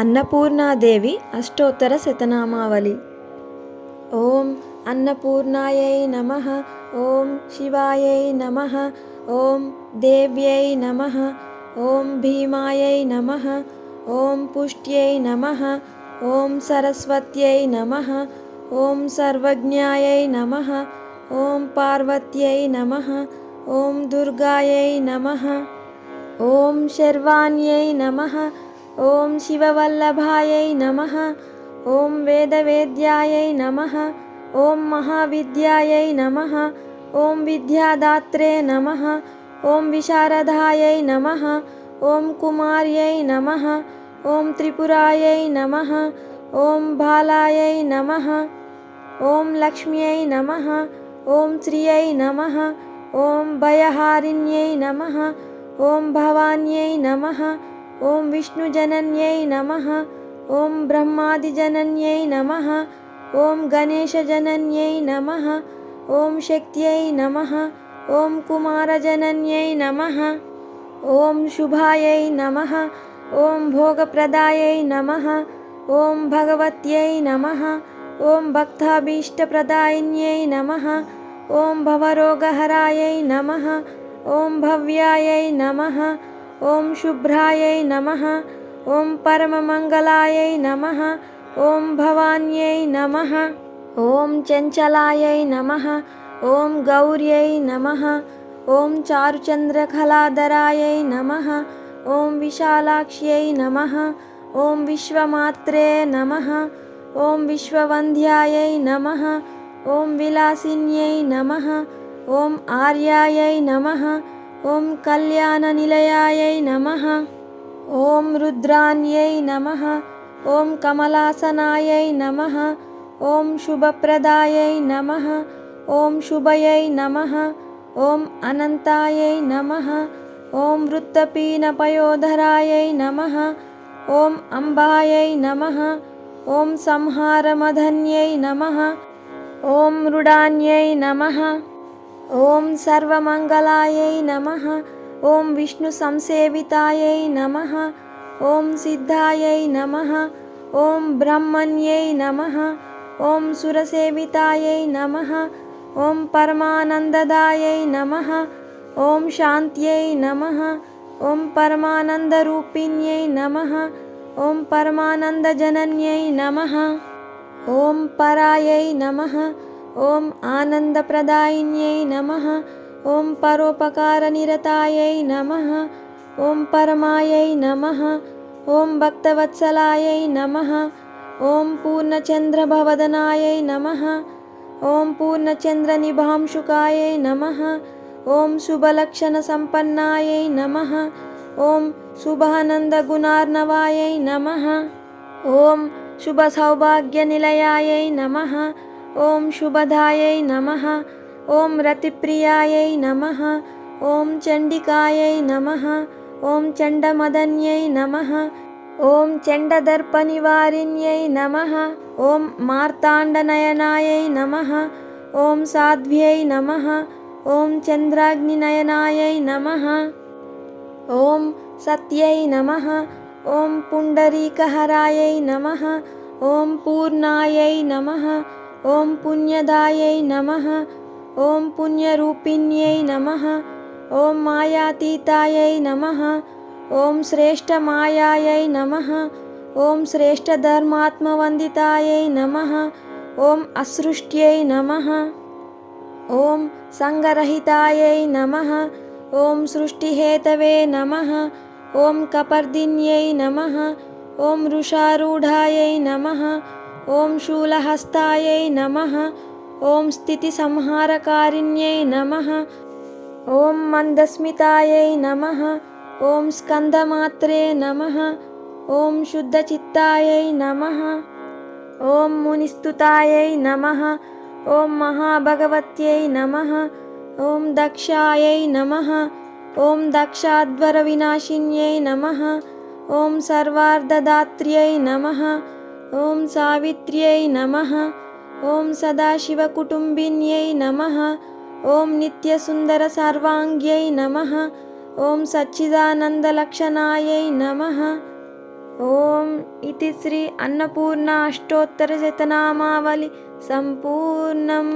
अन्नपूर्णादेवी अष्टोत्तरशतनामावली ॐ अन्नपूर्णायै नमः ॐ शिवायै नमः ॐ देव्यै नमः ॐ भीमायै नमः ॐ पुष्ट्यै नमः ॐ सरस्वत्यै नमः ॐ सर्वज्ञायै नमः ॐ पार्वत्यै नमः ॐ दुर्गायै नमः ॐ शर्वाण्यै नमः ॐ शिववल्लभायै नमः ॐ वेदवेद्यायै नमः ॐ महाविद्यायै नमः ॐ विद्यादात्रे नमः ॐ विशारदायै नमः ॐ कुमार्यै नमः ॐ त्रिपुरायै नमः ॐ बालायै नमः ॐ लक्ष्म्यै नमः ॐ श्रियै नमः ॐ भयहारिण्यै नमः ॐ भवान्यै नमः ॐ विष्णुजनन्यै नमः ॐ ब्रह्मादिजनन्यै नमः ॐ गणेशजनन्यै नमः ॐ शक्त्यै नमः ॐ कुमारजनन्यै नमः ॐ शुभायै नमः ॐ भोगप्रदायै नमः ॐ भगवत्यै नमः ॐ भक्ताभीष्टप्रदायिन्यै नमः ॐ भवरोगहरायै नमः ॐ भव्यायै नमः ॐ शुभ्रायै नमः ॐ परममङ्गलायै नमः ॐ भवान्यै नमः ॐ चञ्चलायै नमः ॐ गौर्यै नमः ॐ चारुचन्द्रकलाधरायै नमः ॐ विशालाक्ष्यै नमः ॐ विश्वमात्रे नमः ॐ विश्ववन्द्यायै नमः ॐ विलासिन्यै नमः ॐ आर्यायै नमः ॐ कल्याणनिलयायै नमः। ॐ रुद्रान्यै नमः। ॐ कमलासनायै नमः। ॐ शुभप्रदायै नमः। ॐ शुभयै नमः। ॐ अनन्तायै नमः। ॐ वृत्तपीनपयोधरायै नमः। ॐ अम्बायै नमः। ॐ संहारमधन्यै नमः। ॐ मृडान्यै नमः ॐ सर्वमङ्गलायै नमः। ॐ विष्णुसंसेवितायै नमः। ॐ सिद्धायै नमः। ॐ ब्रह्मण्यै नमः। ॐ सुरसेवितायै नमः। ॐ परमानन्ददायै नमः। ॐ शान्त्यै नमः। ॐ परमानन्दरूपिण्यै नमः। ॐ परमानन्दजनन्यै नमः। ॐ परायै नमः ॐ आनन्दप्रदायिन्यै नमः ॐ परोपकारनिरतायै नमः ॐ परमायै नमः ॐ भक्तवत्सलायै नमः ॐ पूर्णचन्द्रभवदनायै नमः ॐ पूर्णचन्द्रनिभांशुकायै नमः ॐ शुभलक्षणसम्पन्नायै नमः ॐ शुभानन्दगुणार्णवायै नमः ॐ शुभसौभाग्यनिलयायै नमः ॐ शुभदायै नमः ॐ रतिप्रियायै नमः ॐ चण्डिकायै नमः ॐ चण्डमदन्यै नमः ॐ चण्डदर्पनिवारिण्यै नमः ॐ मार्ताण्डनयनायै नमः ॐ साध्व्यै नमः ॐ चन्द्राग्निनयनायै नमः ॐ सत्यै नमः ॐ पुण्डरीकहरायै नमः ॐ पूर्णायै नमः ॐ पुण्यदायै नमः। ॐ पुण्यरूपिण्यै नमः। ॐ मायातीतायै नमः। ॐ श्रेष्ठमायायै नमः। ॐ श्रेष्ठधर्मात्मवन्दितायै नमः। ॐ असृष्ट्यै नमः। ॐ सङ्गरहितायै नमः। ॐ सृष्टिहेतवे नमः। ॐ कपर्दिन्यै नमः। ॐ वृषारूढायै नमः ॐ शूलहस्तायै नमः ॐ स्थितिसंहारकारिण्यै नमः ॐ मन्दस्मितायै नमः ॐ स्कन्दमात्रे नमः ॐ शुद्धचित्तायै नमः ॐ मुनिस्तुतायै नमः ॐ महाभगवत्यै नमः ॐ दक्षायै नमः ॐ दक्षाध्वरविनाशिन्यै नमः ॐ सर्वार्धदात्र्यै नमः ॐ सावित्र्यै नमः ॐ सदाशिवकुटुम्बिन्यै नमः ॐ नित्यसुन्दरसर्वाङ्ग्यै नमः ॐ सच्चिदानन्दलक्षणायै नमः ॐ इति श्री अन्नपूर्णा अष्टोत्तरशतनामावली सम्पूर्णम्